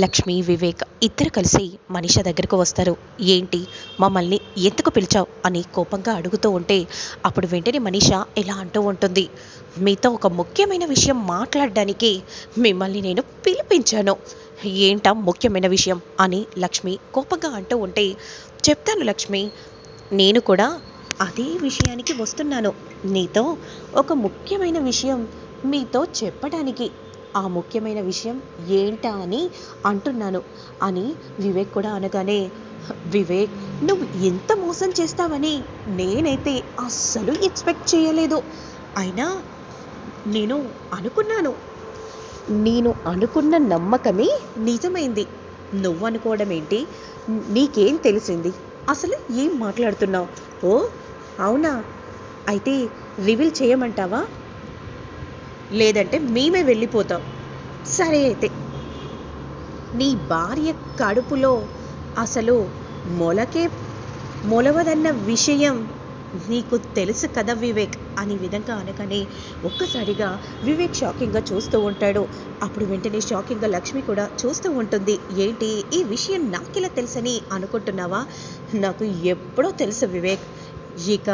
లక్ష్మి వివేక్ ఇద్దరు కలిసి మనిష దగ్గరకు వస్తారు. ఏంటి? మమ్మల్ని ఎందుకు పిలిచావు? అని కోపంగా అడుగుతూ ఉంటే అప్పుడు వెంటనే మనీష ఇలా అంటూ ఉంటుంది. మీతో ఒక ముఖ్యమైన విషయం మాట్లాడడానికి మిమ్మల్ని నేను పిలిపించాను. ఏంటా ముఖ్యమైన విషయం? అని లక్ష్మి కోపంగా అంటూ ఉంటే చెప్తాను లక్ష్మి నేను కూడా అదే విషయానికి వస్తున్నాను. నీతో ఒక ముఖ్యమైన విషయం మీతో చెప్పడానికి ఆ ముఖ్యమైన విషయం ఏంటా అని అంటున్నాను. అని వివేక్ కూడా అనగానే వివేక్ నువ్వు ఎంత మోసం చేస్తావని నేనైతే అస్సలు ఎక్స్పెక్ట్ చేయలేదు. అయినా నేను అనుకున్నాను. నేను అనుకున్న నమ్మకమే నిజమైంది. నువ్వు అనుకోవడం ఏంటి? నీకేం తెలిసింది? అసలు ఏం మాట్లాడుతున్నావు? ఓ అవునా? అయితే రివీల్ చేయమంటావా? లేదంటే మేమే వెళ్ళిపోతాం. సరే అయితే. నీ భార్య కడుపులో అసలు మొలకే మొలవదన్న విషయం నీకు తెలుసు కదా వివేక్? అనే విధంగా అనగానే ఒక్కసారిగా వివేక్ షాకింగ్గా చూస్తూ ఉంటాడు. అప్పుడు వెంటనే షాకింగ్గా లక్ష్మి కూడా చూస్తూ ఉంటుంది. ఏంటి? ఈ విషయం నాకెలా తెలుసని అనుకుంటున్నావా? నాకు ఎప్పుడో తెలుసు వివేక్. ఇక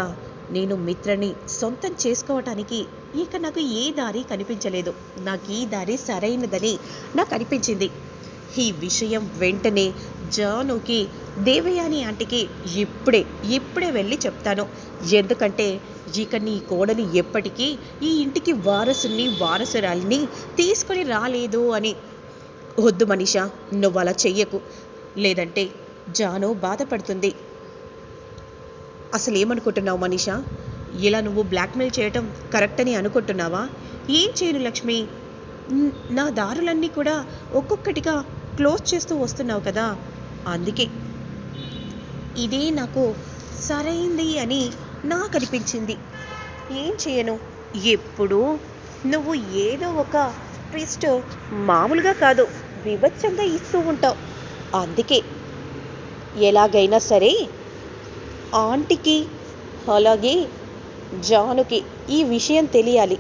నేను మిత్రని సొంతం చేసుకోవటానికి ఇక నాకు ఏ దారి కనిపించలేదు. నాకు ఈ దారి సరైనదని నాకు అనిపించింది. ఈ విషయం వెంటనే జానుకి దేవయాని ఆంటీకి ఇప్పుడే ఇప్పుడే వెళ్ళి చెప్తాను. ఎందుకంటే ఇక నీ కోడలు ఎప్పటికీ ఈ ఇంటికి వారసుని వారసురాలిని తీసుకొని రాలేదు అని. వద్దు మనిషా నువ్వు అలా చెయ్యకు. లేదంటే జాను బాధపడుతుంది. అసలు ఏమనుకుంటున్నావు మనిషా? ఇలా నువ్వు బ్లాక్మెయిల్ చేయటం కరెక్ట్ అని అనుకుంటున్నావా? ఏం చేయను లక్ష్మి? నా దారులన్నీ కూడా ఒక్కొక్కటిగా క్లోజ్ చేస్తూ వస్తున్నావు కదా? అందుకే. ఇదే నాకు సరైంది అని నాకు అనిపించింది ఏం చేయను? ఎప్పుడు నువ్వు ఏదో ఒక ట్విస్ట్ మామూలుగా కాదు విభత్సంగా ఇస్తూ ఉంటావు. అందుకే. ఎలాగైనా సరే ఆంటీకి అలాగే జానుకి ఈ విషయం తెలియాలి.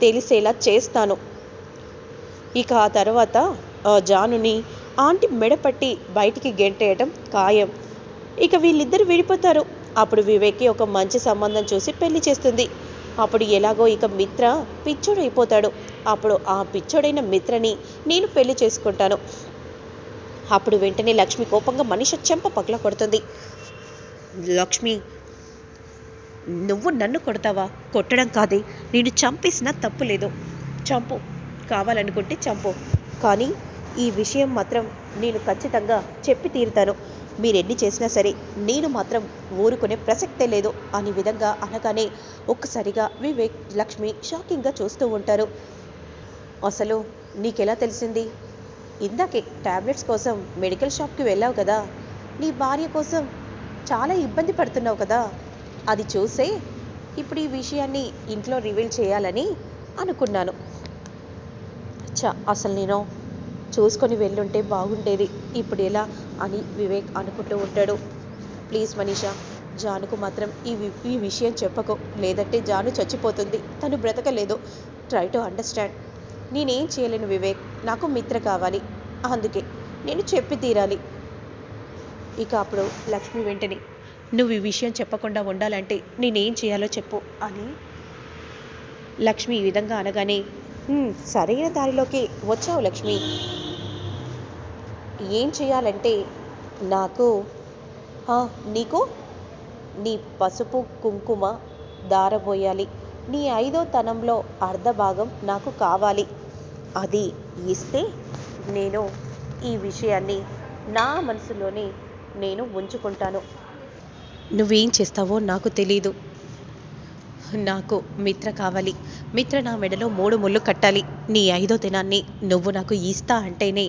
తెలిసేలా చేస్తాను. ఇక ఆ తర్వాత ఆ జానుని ఆంటీ మెడపట్టి బయటికి గెంటేయటం ఖాయం. ఇక వీళ్ళిద్దరు విడిపోతారు. అప్పుడు వివేక్కి ఒక మంచి సంబంధం చూసి పెళ్ళి చేస్తుంది. అప్పుడు ఎలాగో ఇక మిత్ర పిచ్చోడైపోతాడు. అప్పుడు ఆ పిచ్చోడైన మిత్రని నేను పెళ్ళి చేసుకుంటాను. అప్పుడు వెంటనే లక్ష్మి కోపంగా మనిషి చెంప పగల కొడుతుంది లక్ష్మి నువ్వు నన్ను కొడతావా? కొట్టడం కాదే. నేను చంపేసినా తప్పు లేదు. చంపు. కావాలనుకుంటే చంపు. కానీ ఈ విషయం మాత్రం నేను ఖచ్చితంగా చెప్పి తీరుతాను. మీరెన్ని చేసినా సరే నేను మాత్రం ఊరుకునే ప్రసక్తే లేదు అనే విధంగా అనగానే ఒక్కసారిగా వివేక్ లక్ష్మి షాకింగ్గా చూస్తూ ఉంటారు. అసలు నీకెలా తెలిసింది? ఇందాకే టాబ్లెట్స్ కోసం మెడికల్ షాప్కి వెళ్ళావు కదా. నీ భార్య కోసం చాలా ఇబ్బంది పడుతున్నావు కదా. అది చూసే ఇప్పుడు ఈ విషయాన్ని ఇంట్లో రివీల్ చేయాలని అనుకున్నాను. చ అసలు నేను చూసుకొని వెళ్ళుంటే బాగుండేది. ఇప్పుడు ఎలా అని వివేక్ అనుకుంటూ ఉంటాడు. ప్లీజ్ మనీషా జానుకు మాత్రం ఈ వి- ఈ విషయం చెప్పకు. లేదంటే జాను చచ్చిపోతుంది. తను బ్రతకలేదు. ట్రై టు అండర్స్టాండ్ నేనేం చేయలేను వివేక్. నాకు మిత్ర కావాలి. అందుకే నేను చెప్పి తీరాలి. ఇక అప్పుడు లక్ష్మి వెంటనే నువ్వు ఈ విషయం చెప్పకుండా ఉండాలంటే నేనేం చేయాలో చెప్పు. అని లక్ష్మి ఈ విధంగా అనగానే "హ్మ్, సరైన దారిలోకి వచ్చావు లక్ష్మి. ఏం చేయాలంటే నాకు "ఆ, నీకు నీ పసుపు కుంకుమ దారబోయాలి. నీ ఐదో తనంలో అర్ధ భాగం నాకు కావాలి. అది ఇస్తే నేను ఈ విషయాన్ని నా మనసులోనే నేను ఉంచుకుంటాను. నువ్వేం చేస్తావో నాకు తెలీదు. నాకు మిత్ర కావాలి. మిత్ర నా మెడలో మూడు ముళ్ళు కట్టాలి. నీ ఐదో దినాన్ని నువ్వు నాకు ఇస్తా అంటేనే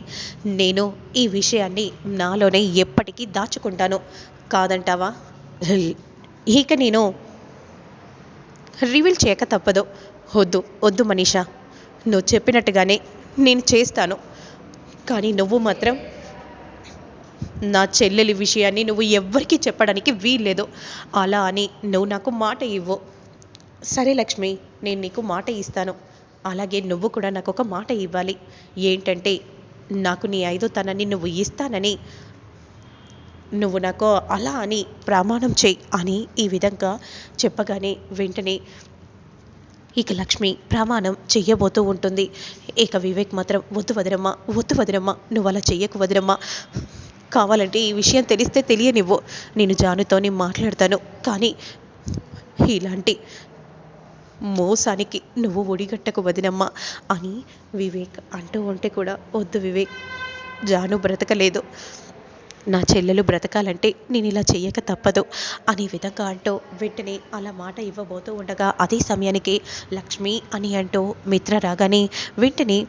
నేను ఈ విషయాన్ని నాలోనే ఎప్పటికీ దాచుకుంటాను. కాదంటావా? ఇక నేను రివీల్ చేయక తప్పదు. వద్దు వద్దు మనీషా. నువ్వు చెప్పినట్టుగానే నేను చేస్తాను. కానీ నువ్వు మాత్రం నా చెల్లెలి విషయాన్ని నువ్వు ఎవ్వరికీ చెప్పడానికి వీల్లేదు. అలా అని నువ్వు నాకు మాట ఇవ్వు. సరే లక్ష్మి నేను నీకు మాట ఇస్తాను. అలాగే నువ్వు కూడా నాకు ఒక మాట ఇవ్వాలి. ఏంటంటే నాకు నీ ఐదో తనని నువ్వు ఇస్తానని. నువ్వు నాకు అలా అని ప్రమాణం చేయి అని ఈ విధంగా చెప్పగానే వెంటనే ఇక లక్ష్మి ప్రమాణం చెయ్యబోతూ ఉంటుంది. ఇక వివేక్ మాత్రం వద్దు వదినమ్మ వద్దు వదినమ్మ నువ్వు అలా చెయ్యకు వదినమ్మ. కావాలంటే ఈ విషయం తెలిస్తే తెలియనివ్వు. నేను జానుతోని మాట్లాడతాను. కానీ ఇలాంటి మోసానికి నువ్వు ఒడిగట్టకు వదినమ్మా అని వివేక్ అంటూ ఉంటే కూడా వద్దు వివేక్. జాను బ్రతకలేదు. నా చెల్లెలు బ్రతకాలంటే నేను ఇలా చెయ్యక తప్పదు అనే విధంగా అంటూ వెంటనే అలా మాట ఇవ్వబోతూ ఉండగా అదే సమయానికి లక్ష్మి అని అంటూ మిత్ర రాగానే వెంటనే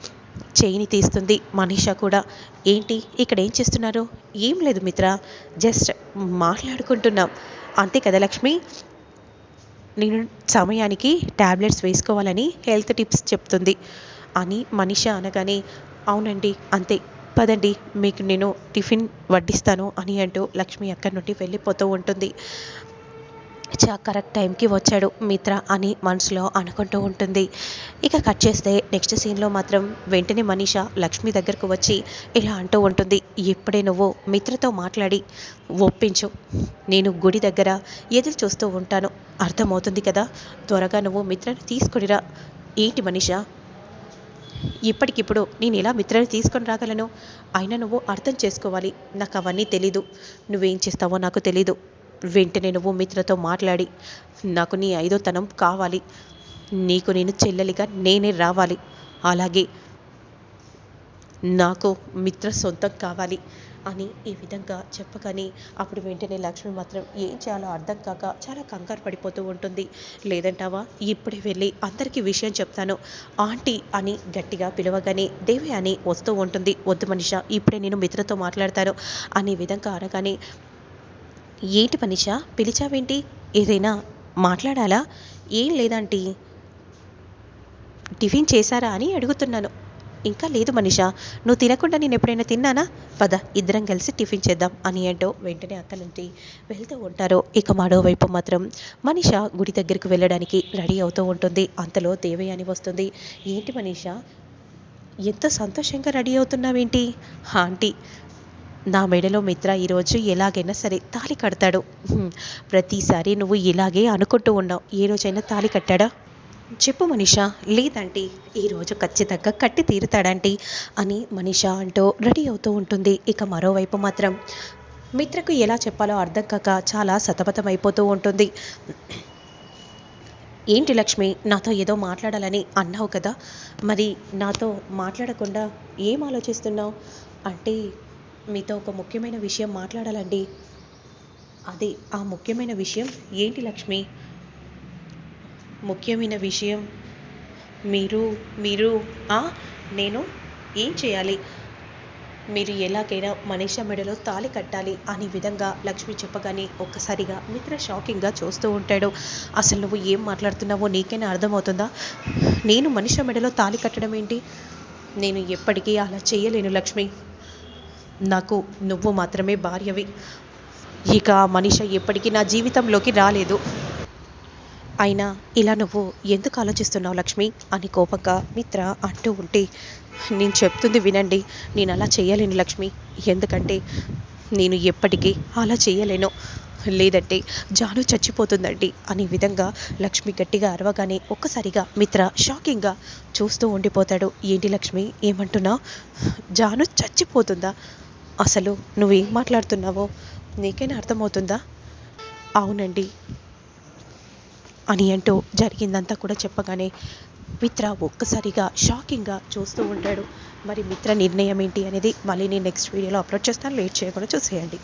చేయిని తీస్తుంది మనీషా కూడా. ఏంటి? ఇక్కడ ఏం చేస్తున్నారు? ఏం లేదు మిత్ర. జస్ట్ మాట్లాడుకుంటున్నాం. అంతే కదా లక్ష్మి? నేను సమయానికి ట్యాబ్లెట్స్ వేసుకోవాలని హెల్త్ టిప్స్ చెప్తుంది. అని మనిష అనగానే అవునండి అంతే. పదండి మీకు నేను టిఫిన్ వడ్డిస్తాను అని అంటూ లక్ష్మి అక్కడి నుండి వెళ్ళిపోతూ ఉంటుంది. చా కరెక్ట్ టైంకి వచ్చాడు మిత్ర అని మనసులో అనుకుంటూ ఉంటుంది. ఇక కట్ చేస్తే నెక్స్ట్ సీన్లో మాత్రం వెంటనే మనీష లక్ష్మి దగ్గరకు వచ్చి ఇలా అంటూ ఉంటుంది. ఇప్పుడే నువ్వు మిత్రతో మాట్లాడి ఒప్పించు. నేను గుడి దగ్గర ఎదురు చూస్తూ ఉంటాను. అర్థమవుతుంది కదా? త్వరగా నువ్వు మిత్రని తీసుకునిరా. ఏంటి మనీష? ఇప్పటికిప్పుడు నేను ఎలా మిత్రని తీసుకొని రాగలను? అయినా నువ్వు అర్థం చేసుకోవాలి. నాకు అవన్నీ తెలీదు. నువ్వేం చేస్తావో నాకు తెలీదు. వెంటనే నువ్వు మిత్రతో మాట్లాడి నాకు నీ ఐదో తనం కావాలి. నీకు నేను చెల్లెలిగా నేనే రావాలి. అలాగే నాకు మిత్ర సొంతం కావాలి అని ఈ విధంగా చెప్పగానే అప్పుడు వెంటనే లక్ష్మి మాత్రం ఏం చేయాలో అర్థం కాక చాలా కంగారు పడిపోతూ ఉంటుంది. లేదంటావా? ఇప్పుడే వెళ్ళి అందరికీ విషయం చెప్తాను. ఆంటీ అని గట్టిగా పిలవగానే దేవి అని వస్తూ ఉంటుంది. వద్దు మనిష ఇప్పుడే నేను మిత్రతో మాట్లాడతాను అనే విధంగా అనగానే ఏంటి పనిషా పిలిచావేంటి? ఏదైనా మాట్లాడాలా? ఏం లేదంటీ. టిఫిన్ చేశారా అని అడుగుతున్నాను. ఇంకా లేదు మనిష. నువ్వు తినకుండా నేను ఎప్పుడైనా తిన్నానా? పద ఇద్దరం కలిసి టిఫిన్ చేద్దాం అని అంటూ వెంటనే అక్క నుండి వెళ్తూ ఉంటారు. ఇక మరోవైపు మాత్రం మనిష గుడి దగ్గరికి వెళ్ళడానికి రెడీ అవుతూ ఉంటుంది. అంతలో దేవయ్య అని వస్తుంది. ఏంటి మనీష? ఎంత సంతోషంగా రెడీ అవుతున్నావేంటి? ఆంటీ నా మెడలో మిత్ర ఈరోజు ఎలాగైనా సరే తాళి కడతాడు. ప్రతిసారి నువ్వు ఇలాగే అనుకుంటూ ఉన్నావు. ఏ రోజైనా తాళి కట్టాడా? చెప్పు మనీషా లేదంటీ ఈరోజు ఖచ్చితంగా కట్టి తీరుతాడంటీ అని మనీషా అంటూ రెడీ అవుతూ ఉంటుంది. ఇక మరోవైపు మాత్రం మిత్రకు ఎలా చెప్పాలో అర్థం కాక చాలా సతమతమైపోతూ ఉంటుంది. ఏంటి లక్ష్మి నాతో ఏదో మాట్లాడాలని అన్నావు కదా? మరి నాతో మాట్లాడకుండా ఏం ఆలోచిస్తున్నావు? అంటే మీతో ఒక ముఖ్యమైన విషయం మాట్లాడాలండి. అదే ఆ ముఖ్యమైన విషయం ఏంటి లక్ష్మి? ముఖ్యమైన విషయం మీరు మీరు నేను ఏం చేయాలి? మీరు ఎలాగైనా మనీష మెడలో తాళి కట్టాలి అనే విధంగా లక్ష్మి చెప్పగానే ఒక్కసారిగా మిత్ర షాకింగ్గా చూస్తూ ఉంటాడు. అసలు నువ్వు ఏం మాట్లాడుతున్నావో నీకైనా అర్థమవుతుందా? నేను మనిషి మెడలో తాళి కట్టడం ఏంటి? నేను ఎప్పటికీ అలా చేయలేను లక్ష్మి. నాకు నువ్వు మాత్రమే భార్యవి. ఇక మనిషి ఎప్పటికీ నా జీవితంలోకి రాలేదు. అయినా ఇలా నువ్వు ఎందుకు ఆలోచిస్తున్నావు లక్ష్మి? అని కోపంగా మిత్ర అంటూ ఉంటే నేను చెప్తుంది వినండి నేను అలా చేయలేను లక్ష్మి. ఎందుకంటే నేను ఎప్పటికీ అలా చేయలేను. లేదంటే జాను చచ్చిపోతుందండి అనే విధంగా లక్ష్మి గట్టిగా అరవగానే ఒక్కసారిగా మిత్ర షాకింగ్గా చూస్తూ ఉండిపోతాడు. ఏంటి లక్ష్మి? ఏమంటున్నావు? జాను చచ్చిపోతుందా? అసలు నువ్వేం మాట్లాడుతున్నావో నీకైనా అర్థమవుతుందా? అవునండి. అని అంటూ జరిగిందంతా కూడా చెప్పగానే మిత్ర ఒక్కసారిగా షాకింగ్గా చూస్తూ ఉంటాడు. మరి మిత్ర నిర్ణయం ఏంటి అనేది మళ్ళీ నేను నెక్స్ట్ వీడియోలో అప్లోడ్ చేస్తాను. లేట్ చేయకుండా చూసేయండి.